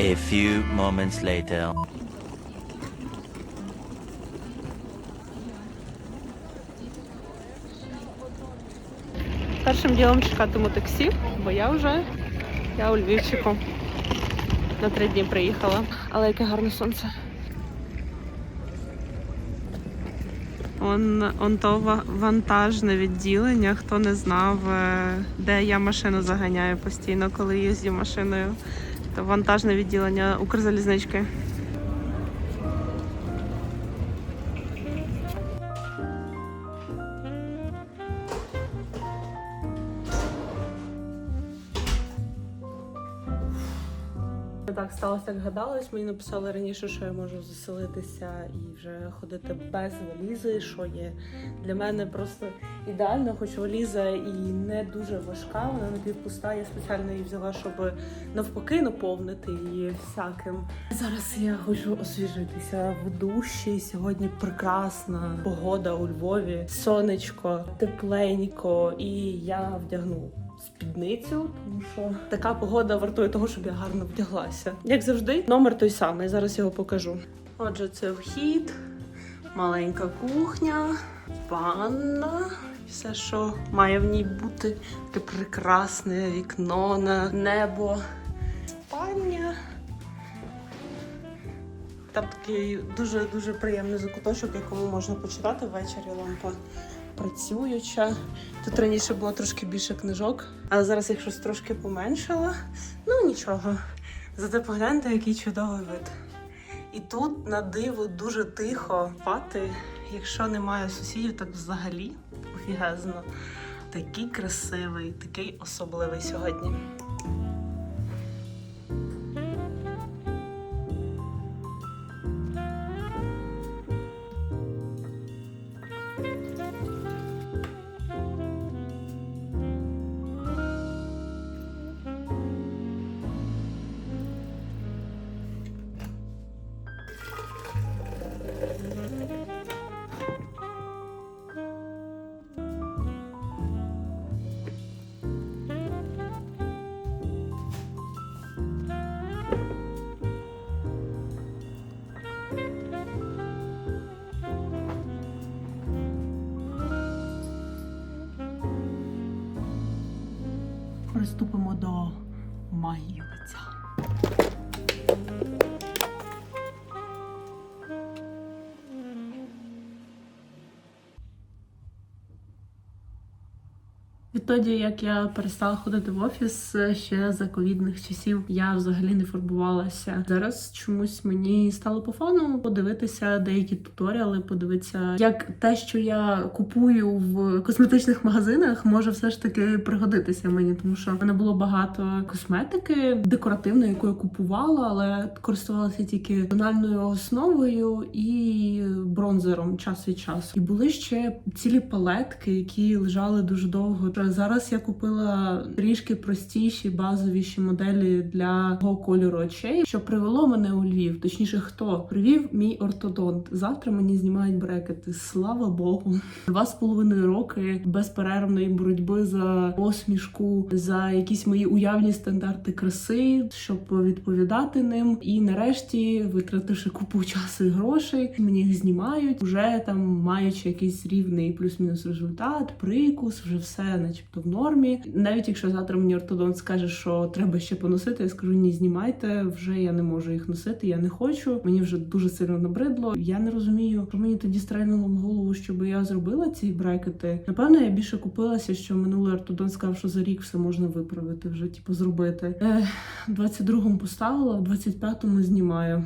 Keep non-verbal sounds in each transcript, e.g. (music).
A few moments later. Першим ділом чекатиму таксі, бо я вже я у Львівчику. На три дні приїхала. Але яке гарне сонце. Он, он то вантажне відділення. Хто не знав, е, де я машину заганяю постійно, коли їздю машиною. Вантажне відділення Укрзалізнички. Так як гадалось. Мені написали раніше, що я можу заселитися і вже ходити без валізи, що є для мене просто ідеально, хоч валіза і не дуже важка, вона напівпуста. Я спеціально її взяла, щоб навпаки наповнити її всяким. Зараз я хочу освіжитися в душі. Сьогодні прекрасна погода у Львові, сонечко, тепленько, і я вдягну спідницю, тому що така погода вартує того, щоб я гарно вдяглася. Як завжди, номер той самий. Зараз його покажу. Отже, це вхід, маленька кухня, ванна. Все, що має в ній бути, таке прекрасне вікно на небо, спальня. Там такий дуже дуже приємний закуточок, якому можна почитати ввечері лампа працююча. Тут раніше було трошки більше книжок, але зараз їх щось трошки поменшало. Ну нічого. Зате погляньте, який чудовий вид. І тут на диво дуже тихо спати. Якщо немає сусідів, так взагалі офігезно. Такий красивий, такий особливий сьогодні. Приступимо до магії лиця. Відтоді, як я перестала ходити в офіс е, ще за ковідних часів, я взагалі не фарбувалася. Зараз чомусь мені стало по фану подивитися деякі туторіали, подивитися, як те, що я купую в косметичних магазинах, може все ж таки пригодитися мені, тому що в мене було багато косметики декоративної, яку я купувала, але користувалася тільки тональною основою і бронзером час від часу. І були ще цілі палетки, які лежали дуже довго. Зараз я купила трішки простіші, базовіші моделі для мого кольору очей, що привело мене у Львів. Точніше, хто привів мій ортодонт. Завтра мені знімають брекети. Слава Богу, два з половиною роки безперервної боротьби за посмішку, за якісь мої уявні стандарти краси, щоб відповідати ним. І нарешті, витративши купу часу і грошей, мені їх знімають, вже там маючи якийсь рівний плюс-мінус результат, прикус, вже все, начебто в нормі. Навіть якщо завтра мені ортодонт скаже, що треба ще поносити, я скажу ні, знімайте. Вже я не можу їх носити, я не хочу. Мені вже дуже сильно набридло. Я не розумію, що мені тоді стрельнуло в голову, щоб я зробила ці брекети. Напевно, я більше купилася, що минулий ортодонт сказав, що за рік все можна виправити, вже типу зробити. Е, 22-му поставила, в 25-му знімаю.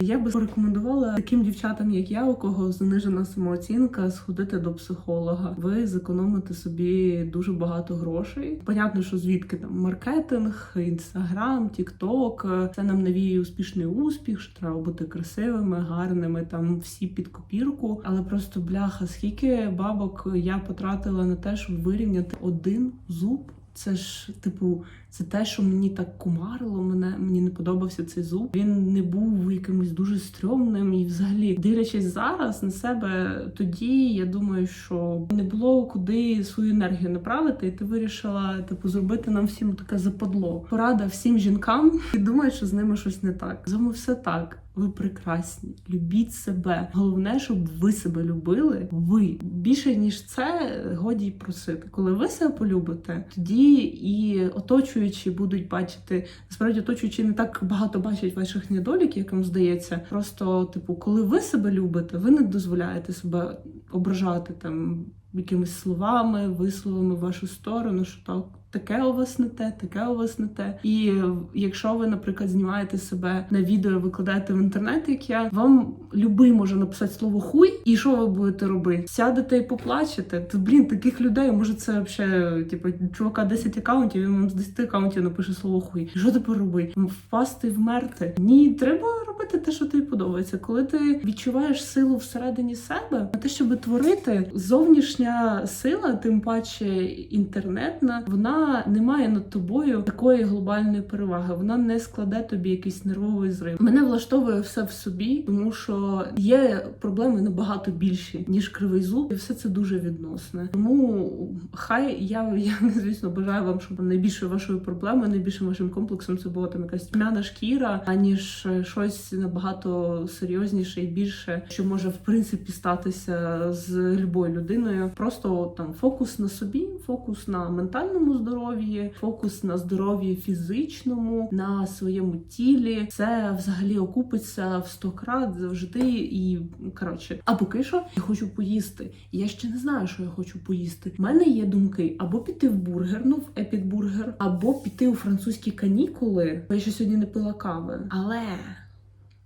Я би порекомендувала таким дівчатам, як я, у кого занижена самооцінка, сходити до психолога. Ви зекономите собі дуже багато грошей. Понятно, що звідки там маркетинг, інстаграм, тікток. Це нам навіює успішний успіх, що треба бути красивими, гарними, там всі під копірку. Але просто бляха, скільки бабок я потратила на те, щоб вирівняти один зуб. Це ж, типу, це те, що мені так кумарило. Мене мені не подобався цей зуб. Він не був якимось дуже стрьомним. І взагалі, дивлячись зараз на себе, тоді я думаю, що не було куди свою енергію направити, і ти вирішила типу зробити нам всім таке западло. Порада всім жінкам, (laughs) які думають, що з ними щось не так. З вами все так. Ви прекрасні, любіть себе. Головне, щоб ви себе любили. Ви більше ніж це годі й просити. Коли ви себе полюбите, тоді і оточуючі будуть бачити. Насправді, оточуючі не так багато бачать ваших недоліків, як вам здається. Просто, типу, коли ви себе любите, ви не дозволяєте себе ображати там якимись словами, висловами в вашу сторону, що так. Таке у вас не те, таке у вас не те. І якщо ви, наприклад, знімаєте себе на відео, викладаєте в інтернет, як я, вам любий може написати слово хуй, і що ви будете робити? Сядете і поплачете. То блін, таких людей може це взагалі, типу, чувака 10 акаунтів, він вам з 10 акаунтів напише слово хуй. І що тепер робити? Впасти, вмерти? Ні, треба робити те, що тобі подобається. Коли ти відчуваєш силу всередині себе, на те, щоб творити, зовнішня сила, тим паче інтернетна, вона не має над тобою такої глобальної переваги. Вона не складе тобі якийсь нервовий зрив. Мене влаштовує все в собі, тому що є проблеми набагато більші ніж кривий зуб, і все це дуже відносне. Тому хай я, я (laughs) звісно бажаю вам, щоб найбільшою вашою проблемою, найбільшим вашим комплексом це була там якась тьмяна шкіра, аніж щось набагато серйозніше і більше, що може в принципі статися з любою людиною. Просто там фокус на собі, фокус на ментальному здоров'ї, фокус на здоров'ї фізичному, на своєму тілі. Це взагалі окупиться в 100 крат завжди. І коротше, а поки що я хочу поїсти. Я ще не знаю, що я хочу поїсти. У мене є думки або піти в бургер, ну в епік-бургер, або піти у французькі канікули. Я ще сьогодні не пила кави. Але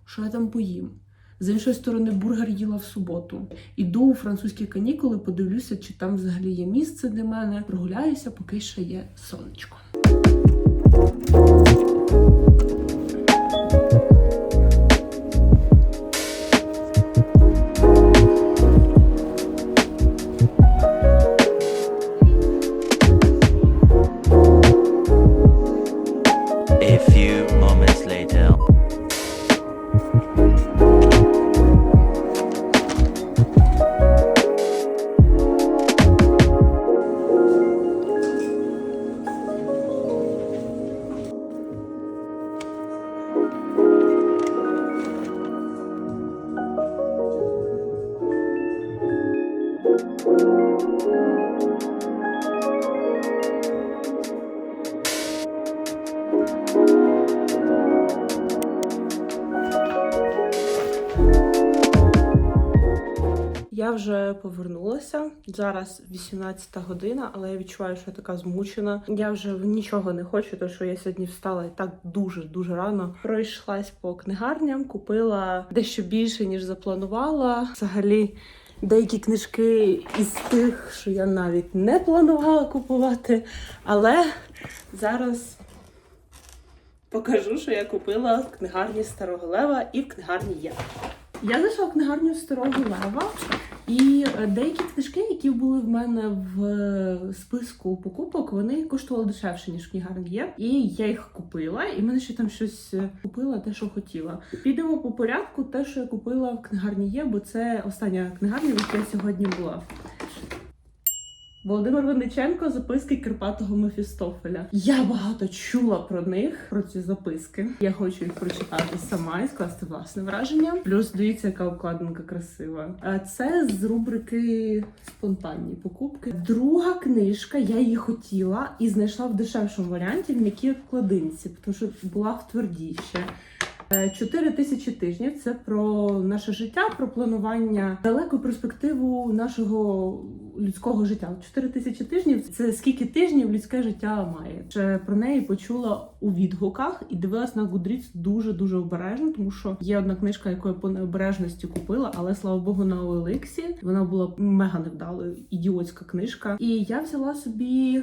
що я там поїм? З іншої сторони, бургер їла в суботу. Іду у французькі канікули, подивлюся, чи там взагалі є місце для мене. Прогуляюся, поки ще є сонечко. Зараз 18 година, але я відчуваю, що я така змучена. Я вже нічого не хочу, тому що я сьогодні встала і так дуже дуже рано. Пройшлась по книгарням, купила дещо більше ніж запланувала. Взагалі. Деякі книжки із тих, що я навіть не планувала купувати. Але зараз покажу, що я купила в книгарні Старого Лева і в книгарні є. Я зайшла в книгарню Старого Лева, і е, деякі книжки, які були в мене в е, списку покупок, вони коштували дешевше, ніж книгарні є. І я їх купила, і мене ще там щось е, купила, те, що хотіла. Підемо по порядку, те, що я купила в книгарні є, бо це остання книгарня, в якій я сьогодні була. Володимир Винниченко записки Карпатого Мефістофеля. Я багато чула про них, про ці записки. Я хочу їх прочитати сама і скласти власне враження. Плюс дивіться, яка обкладинка красива. Це з рубрики спонтанні покупки. Друга книжка, я її хотіла і знайшла в дешевшому варіанті в м'якій обкладинці, тому що була в твердій. Е, Чотири тисячі тижнів це про наше життя, про планування далеку перспективу нашого людського життя. Чотири тисячі тижнів це скільки тижнів людське життя має. Ще про неї почула у відгуках і дивилась на Goodreads дуже дуже обережно, тому що є одна книжка, яку я по необережності купила, але слава Богу, на OLX. Вона була мега невдалою, ідіотська книжка. І я взяла собі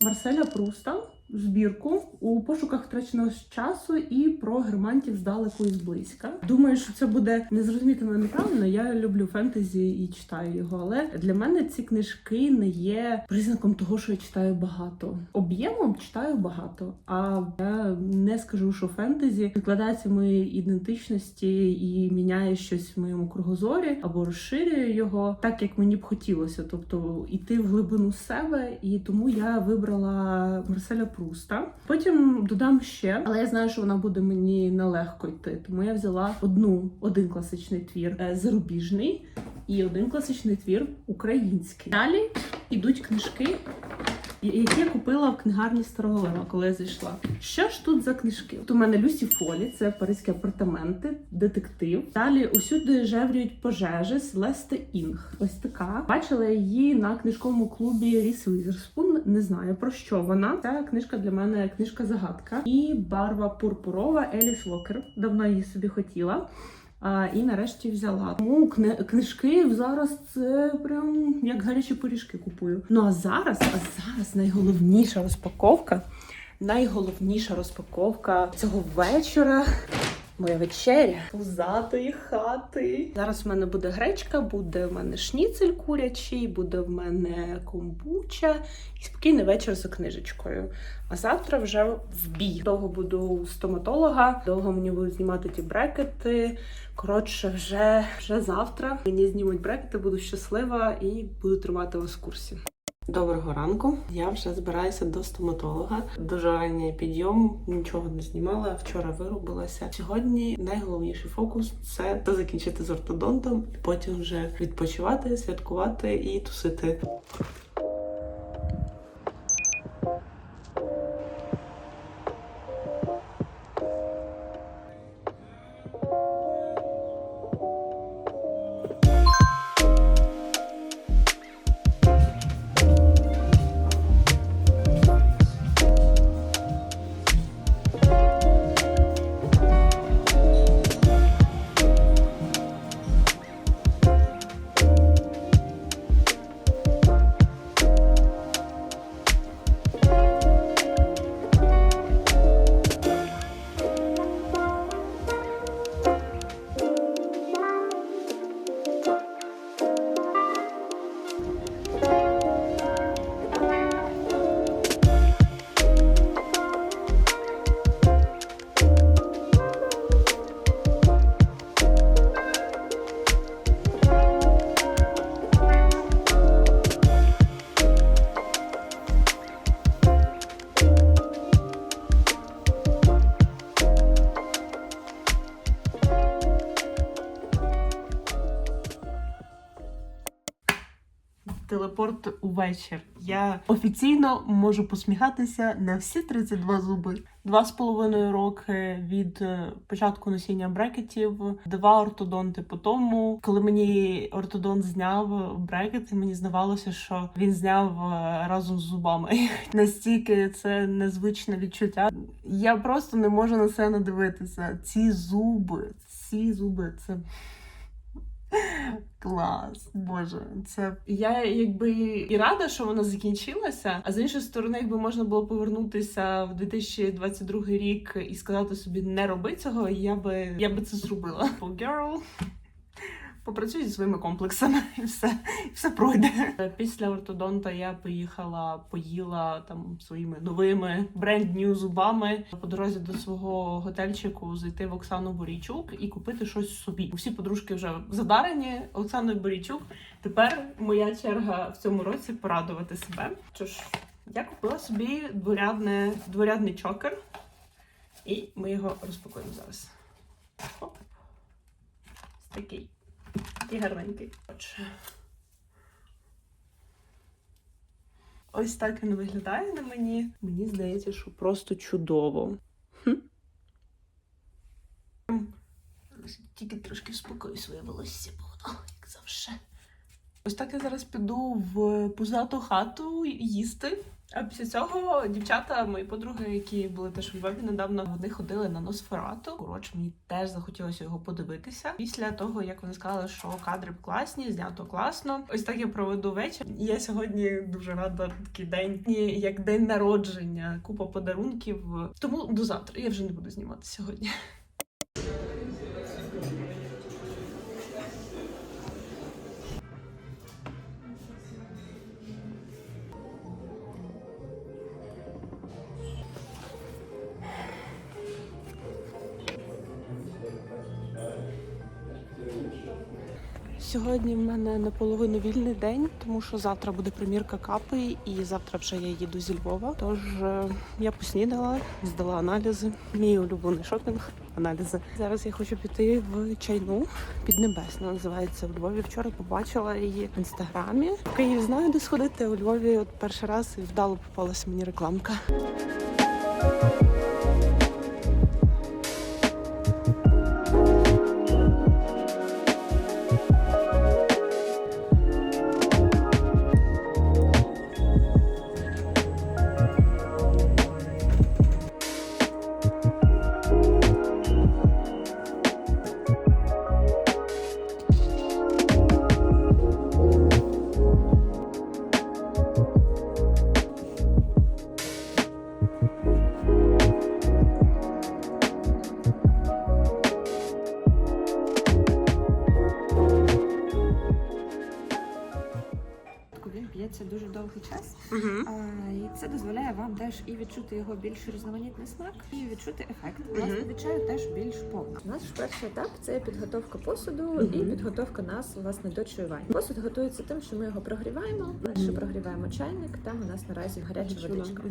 Марселя Пруста. Збірку у пошуках втраченого часу і про германтів здалеку і зблизька. Думаю, що це буде не зрозуміти неправильно. Я люблю фентезі і читаю його, але для мене ці книжки не є признаком того, що я читаю багато. Об'ємом читаю багато, а я не скажу, що фентезі викладається в моїй ідентичності і міняє щось в моєму кругозорі або розширює його так, як мені б хотілося, тобто іти в глибину себе, і тому я вибрала Марселя Пруста. Потім додам ще, але я знаю, що вона буде мені нелегко йти. Тому я взяла одну один класичний твір е, зарубіжний і один класичний твір український. Далі ідуть книжки. Які я купила в книгарні Старого Лева, коли я зайшла. Що ж тут за книжки? От у мене Люсі Фолі, це паризькі апартаменти, детектив. Далі усюди жеврюють пожежі Селесте Інг. Ось така. Бачила її на книжковому клубі Ріс Візерспун. Не знаю про що вона. Ця книжка для мене книжка загадка. І барва пурпурова Еліс Вокер. Давно її собі хотіла. А, і нарешті взяла. Тому кни- книжки зараз це прям як гарячі пиріжки купую. Ну а зараз, а зараз найголовніша розпаковка. Найголовніша розпаковка цього вечора. Моя вечеря пузатої хати. Зараз в мене буде гречка, буде в мене шніцель курячий, буде в мене комбуча і спокійний вечір за книжечкою. А завтра вже в бій. Довго буду у стоматолога, довго мені будуть знімати ті брекети. Коротше, вже, вже завтра мені знімуть брекети, буду щаслива і буду тримати вас в курсі. Доброго ранку. Я вже збираюся до стоматолога. Дуже ранній підйом, нічого не знімала. Вчора вирубилася. Сьогодні найголовніший фокус це закінчити з ортодонтом, потім вже відпочивати, святкувати і тусити. Телепорт увечір. Я офіційно можу посміхатися на всі 32 зуби. Два з половиною роки від е, початку носіння брекетів, два ортодонти по тому. Коли мені ортодонт зняв брекети, мені здавалося, що він зняв е, разом з зубами. (laughs) Настільки це незвичне відчуття. Я просто не можу на це надивитися. Ці зуби, ці зуби, це. Клас, боже, це я якби і рада, що вона закінчилася. А з іншої сторони, якби можна було повернутися в 2022 рік і сказати собі не роби цього, я би я би це зробила. Girl, попрацюй зі своїми комплексами, (laughs) і все, і все пройде. Після ортодонта я поїхала, поїла там своїми новими бренд-нью зубами по дорозі до свого готельчику зайти в Оксану Борійчук і купити щось собі. Усі подружки вже задарені Оксаною Борійчук. Тепер моя черга в цьому році порадувати себе. Що ж, я купила собі дворядне, дворядний чокер, і ми його розпакуємо зараз. Оп. Такий. І гарненький. Отже. Ось так він виглядає на мені. Мені здається, що просто чудово. Хм. Тільки трошки вспокою своє волосся, бо як завжди. Ось так я зараз піду в пузату хату їсти. А після цього дівчата, мої подруги, які були теж у Львові недавно, вони ходили на Носферату. Коротше, мені теж захотілося його подивитися. Після того, як вони сказали, що кадри класні, знято класно. Ось так я проведу вечір. Я сьогодні дуже рада такий день, як день народження, купа подарунків. Тому до завтра я вже не буду знімати сьогодні. Сьогодні в мене наполовину вільний день, тому що завтра буде примірка капи, і завтра вже я їду зі Львова. Тож е, я поснідала, здала аналізи. Мій улюблений шопінг. Аналізи. Зараз я хочу піти в чайну піднебесна. Називається у Львові. Вчора побачила її в інстаграмі. В Києві знаю, де сходити. У Львові от перший раз і вдало попалася мені рекламка. І відчути його більш різноманітний смак, і відчути ефект. Власне, від чаю теж більш повно. Наш перший етап це підготовка посуду і підготовка нас власне до чаювання. Посуд готується тим, що ми його прогріваємо. Перше прогріваємо чайник. Там у нас наразі гаряча водичка.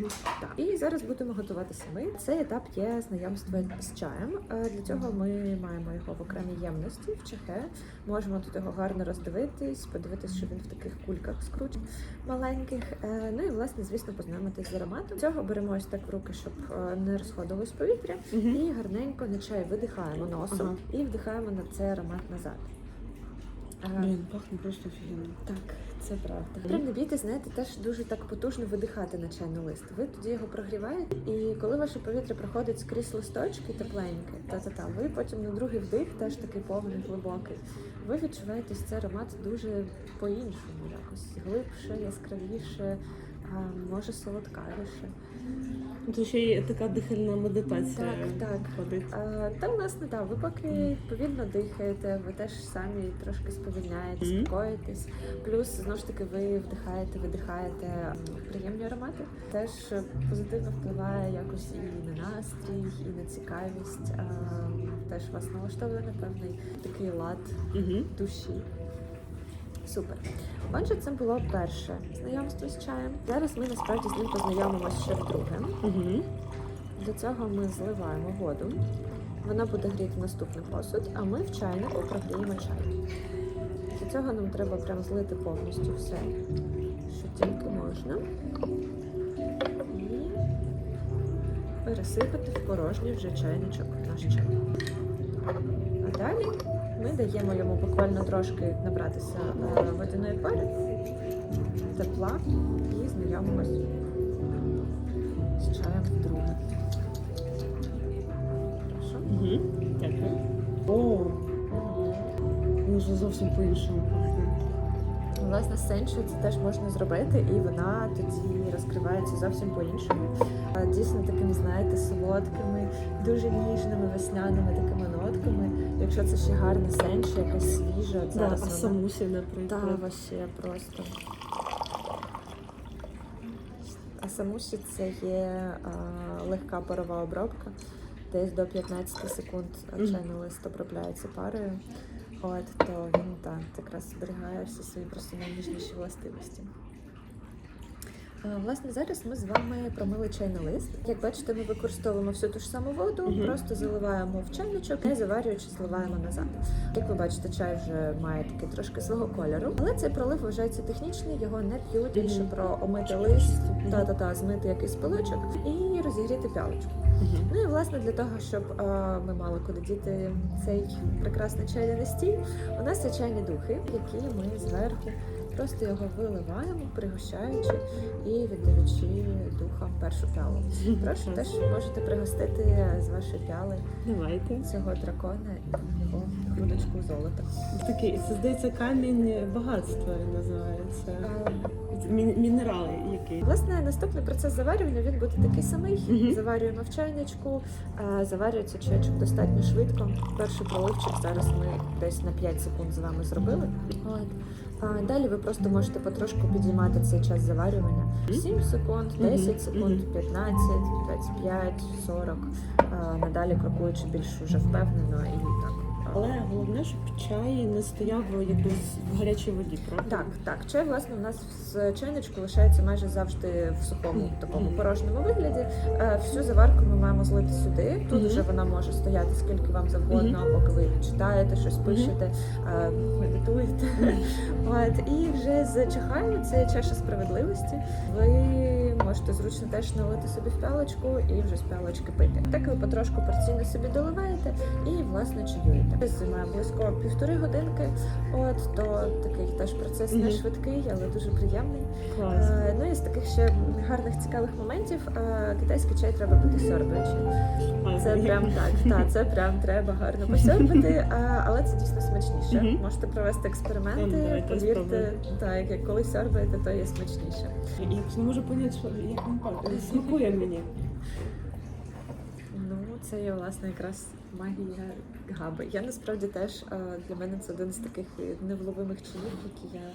Так. І зараз будемо готуватися ми. Цей етап є знайомство з чаєм. Е, Для цього ми маємо його в окремій ємності в чахе. Можемо тут його гарно роздивитись, подивитись, що він в таких кульках скручений маленьких. Е, Ну і власне, звісно, познайомитись з ароматом. Цього беремо ось так в руки, щоб е, не розходилось повітря, і гарненько на чай видихаємо носом Ага. і вдихаємо на цей аромат назад. Е, Блін, пахне просто офігенно. так, це правда. Прям не бійтесь, знаєте, теж дуже так потужно видихати на чайний лист. Ви тоді його прогріваєте, і коли ваше повітря проходить скрізь листочки тепленьке, та-та-та, ви потім на другий вдих, теж такий повний, глибокий. Ви відчуваєте цей аромат дуже по-іншому, якось глибше, яскравіше, може солодкавіше. Це ще й така дихальна медитація. Так, так. Ходить. А, Та власне, так, ви поки повільно дихаєте, ви теж самі трошки сповільняєтесь, Мгм. спокоїтесь. Плюс знову ж таки ви вдихаєте, видихаєте приємні аромати. Теж позитивно впливає якось і на настрій, і на цікавість. А, Теж вас налаштовує на певний такий лад Угу. душі. Супер. Отже, це було перше знайомство з чаєм. Зараз ми насправді з ним познайомимося ще вдруге. Угу. Для цього ми зливаємо воду. Вона буде гріти наступний посуд, а ми в чайнику прогріємо чай. Для цього нам треба прям злити повністю все, що тільки можна. І пересипати в порожній вже чайничок наш чай. А далі ми даємо йому буквально трошки набратися е, водяної пари, тепла і знайомимось з чаєм вдруге. Хорошо. Угу. Дякую. О, вже зовсім по-іншому пахне. Власне, з сенчою це теж можна зробити, і вона тоді розкривається зовсім по-іншому. Дійсно, такими, знаєте, солодкими, дуже ніжними весняними такими нотками. Якщо це ще гарна сенча, якась свіжа, от Да, а самусі, наприклад. вообще просто. А самуші це є а, легка парова обробка. Десь до 15 секунд чайний лист обробляється парою. От, то він так якраз зберігає всі свої просто найніжніші властивості. Власне, зараз ми з вами промили чайний лист. Як бачите, ми використовуємо всю ту ж саму воду, Мгм. просто заливаємо в чайничок, не заварюючи, зливаємо назад. Як ви бачите, чай вже має такий трошки свого кольору, але цей пролив вважається технічний, його не п'ють більше про омити лист, Мгм. та та та змити якийсь пилочок і розігріти пялочку. Мгм. Ну і власне для того, щоб е, ми мали куди діти цей прекрасний чайний стіль, у нас є чайні духи, які ми зверху просто його виливаємо, пригощаючи і віддаючи духам першу пялу. Прошу теж можете пригостити з вашої пяли Давайте. цього дракона і його грудочку золота. Такий, це здається, камінь багатства він називається. Мі- мінерали який. Власне, наступний процес заварювання він буде такий самий. Мгм. Заварюємо в чайничку, заварюється чайчик достатньо швидко. Перший проливчик зараз ми десь на 5 секунд з вами зробили. От. Далі ви просто можете потрошку підіймати цей час заварювання. 7 секунд, 10 секунд, 15, 25, 40. Надалі крокуючи більш уже впевнено і Але головне, щоб чай не стояв якось в гарячій воді, правда? Так, так. Чай, власне, у нас в чайничку лишається майже завжди в сухому такому порожньому вигляді. Е, Всю заварку ми маємо злити сюди. Тут вже вона може стояти скільки вам завгодно, поки ви читаєте, щось пишете, е, медитуєте. От і вже з чахаю, це чаша справедливості. Ви можете зручно теж налити собі в пялочку і вже з пялочки пити. Так ви потрошку порційно собі доливаєте і власне чаюєте. Займає близько півтори годинки. От то такий теж процес не швидкий, але дуже приємний. Клас. Е, Ну і з таких ще гарних цікавих моментів е, китайський чай треба пити сьорбаючи. Це прям так, (laughs) так, це прям треба гарно посьорбати, е, але це дійсно смачніше. Можете провести експерименти, Ну, повірте, так, як коли сьорбаєте, то є смачніше. Я не можу поняти, що як він смакує мені. Ну, це є власне якраз магія габи. Я насправді теж е, для мене це один з таких невловимих чинів, які я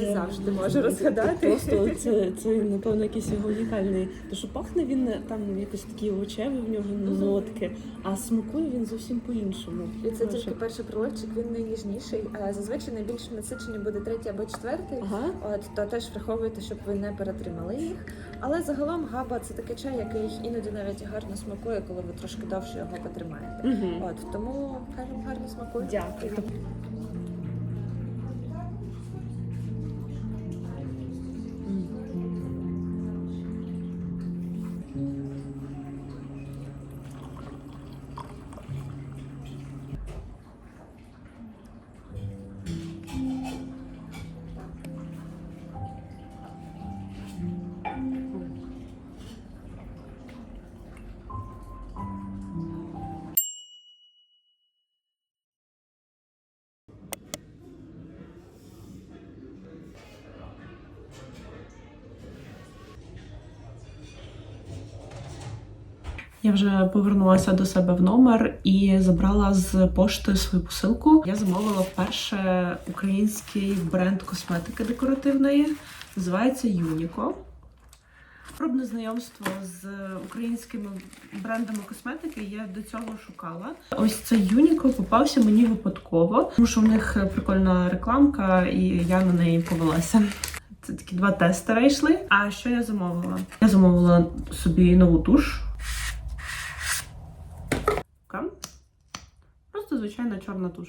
не завжди можу розгадати. Просто (laughs) це, це напевно якийсь його унікальний. Тому що пахне він там якось такі овочеві в нього нотки, а смакує він зовсім по-іншому. І це тільки перший проливчик, він найніжніший. А зазвичай найбільш насичені буде третій або четвертий. Ага. От то теж враховуйте, щоб ви не перетримали їх. Але загалом габа це такий чай, який іноді навіть гарно смакує, коли ви трошки довше його потримаєте. Угу. От тому кажемо гарно смакує. Дякую. Я вже повернулася до себе в номер і забрала з пошти свою посилку. Я замовила вперше український бренд косметики декоративної. Називається Юніко. Пробне знайомство з українськими брендами косметики я до цього шукала. Ось цей Юніко попався мені випадково, тому що в них прикольна рекламка, і я на неї повелася. Це такі два тестера йшли. А що я замовила? Я замовила собі нову туш. Така. Просто звичайна чорна туш.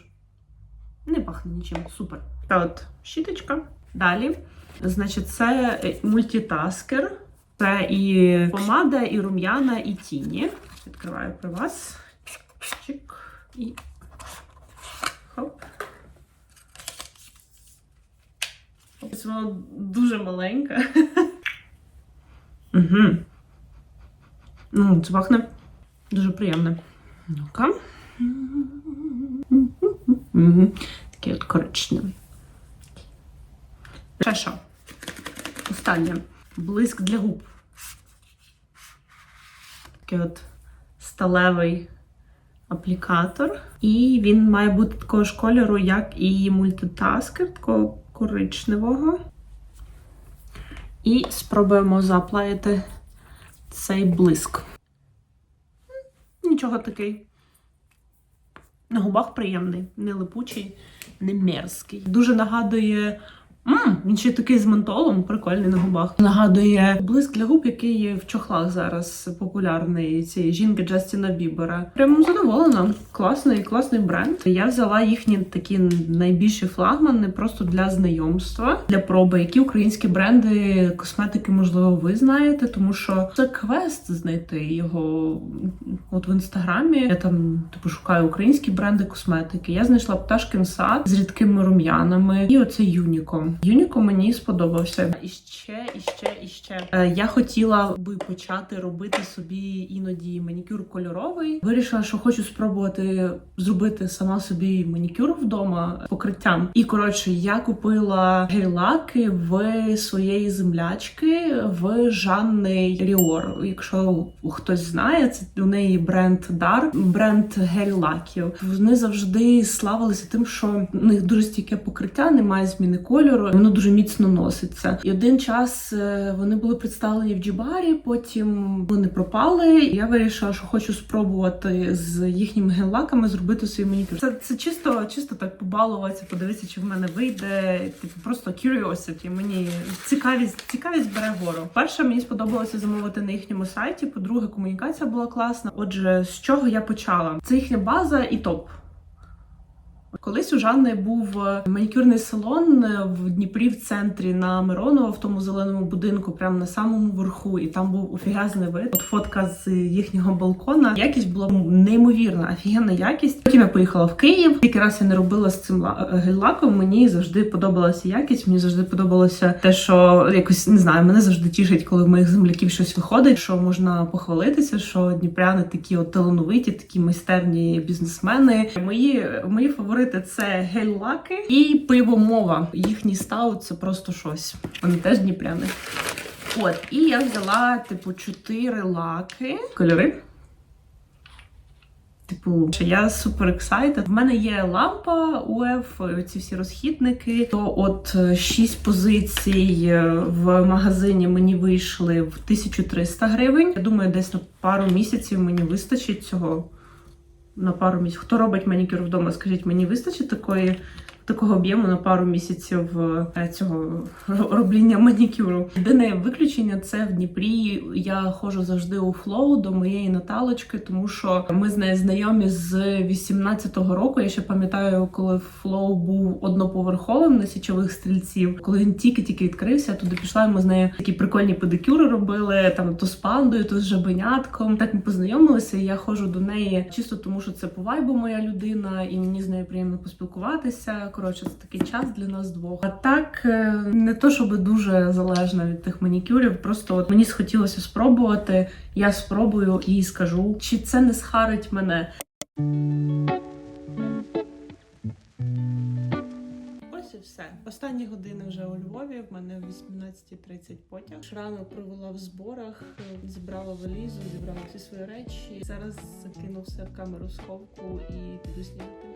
Не пахне нічим. Супер. Та от щіточка. Далі. Значить, це е, мультитаскер. Це і помада, і рум'яна, і тіні. Відкриваю при вас. Чик. І. Хоп. Ось воно дуже маленьке. Угу. Ну, це пахне дуже приємне. Ну-ка. Такий от коричневий. Ще що? Останнє. Блиск для губ. Такий от сталевий аплікатор. І він має бути такого ж кольору, як і мультитаскер, такого коричневого. І спробуємо заплавити цей блиск. Нічого такий. На губах приємний, не липучий, не мерзкий. Дуже нагадує. М, він ще такий з ментолом, прикольний на губах. Нагадує блиск для губ, який є в чохлах зараз популярний цієї жінки Джастіна Бібера. Прямо задоволена. Класний, класний бренд. Я взяла їхні такі найбільші флагмани просто для знайомства, для проби, які українські бренди косметики, можливо, ви знаєте, тому що це квест знайти його от в інстаграмі. Я там типу шукаю українські бренди косметики. Я знайшла пташкин сад з рідкими рум'янами і оце Юніко. Юніко мені сподобався. І ще, і ще, і ще. Е, я хотіла би почати робити собі іноді манікюр кольоровий. Вирішила, що хочу спробувати зробити сама собі манікюр вдома покриттям. І коротше, я купила гель-лаки в своєї землячки в Жанни Ріор. Якщо хтось знає, це у неї бренд Дар, бренд гель-лаків. Вони завжди славилися тим, що у них дуже стійке покриття, немає зміни кольору, воно дуже міцно носиться. І один час е, вони були представлені в Джібарі, потім вони пропали. Я вирішила, що хочу спробувати з їхніми гель-лаками зробити свій манікюр. Це, це чисто, чисто так побалуватися, подивитися, чи в мене вийде. Типу, просто curiosity. Мені цікавість, цікавість бере гору. Перше, мені сподобалося замовити на їхньому сайті. По-друге, комунікація була класна. Отже, з чого я почала? Це їхня база і топ. Колись у Жанни був е, манікюрний салон е, в Дніпрі в центрі на Миронова, в тому зеленому будинку, прямо на самому верху, і там був офігезний вид. От фотка з їхнього балкона. Якість була ну, неймовірна, офігенна якість. Потім я поїхала в Київ. Тільки раз я не робила з цим е, гель-лаком. Мені завжди подобалася якість. Мені завжди подобалося те, що якось не знаю, мене завжди тішить, коли в моїх земляків щось виходить, що можна похвалитися, що дніпряни такі от талановиті, такі майстерні бізнесмени. Мої мої фаворити це гель-лаки і пивомова. Їхній стаут це просто щось. Вони теж дніпряни. От, і я взяла, типу, чотири лаки. Кольори. Типу, що я супер ексайтед. В мене є лампа УФ, ці всі розхідники. То от е, шість позицій е, в магазині мені вийшли в 1300 гривень. Я думаю, десь на пару місяців мені вистачить цього. На пару місяців. Хто робить манікюр вдома? Скажіть, мені вистачить такої. Такого об'єму на пару місяців е, цього (laughs) робління манікюру. Єдине виключення це в Дніпрі. Я ходжу завжди у флоу до моєї Наталочки, тому що ми з нею знайомі з 18-го року. Я ще пам'ятаю, коли флоу був одноповерховим на січових стрільців. Коли він тільки-тільки відкрився, туди пішла. Ми з нею такі прикольні педикюри робили там то з пандою, то з жабенятком. Так ми познайомилися. Я ходжу до неї чисто тому, що це по вайбу моя людина, і мені з нею приємно поспілкуватися. Коротше, це такий час для нас двох. А так е, не то, щоб дуже залежна від тих манікюрів. Просто от мені схотілося спробувати. Я спробую і скажу, чи це не схарить мене. Все. Останні години вже у Львові. В мене в 18.30 потяг. Рано провела в зборах, зібрала валізу, зібрала всі свої речі. Зараз закину все в камеру сховку і піду снігати.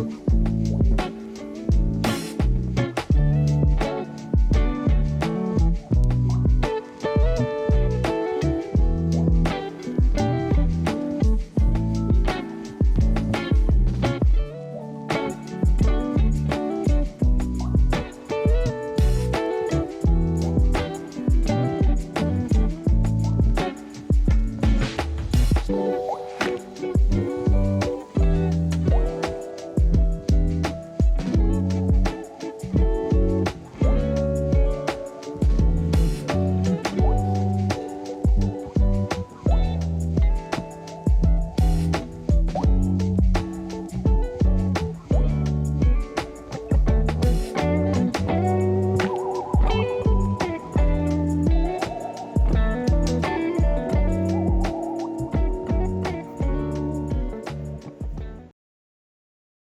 thank you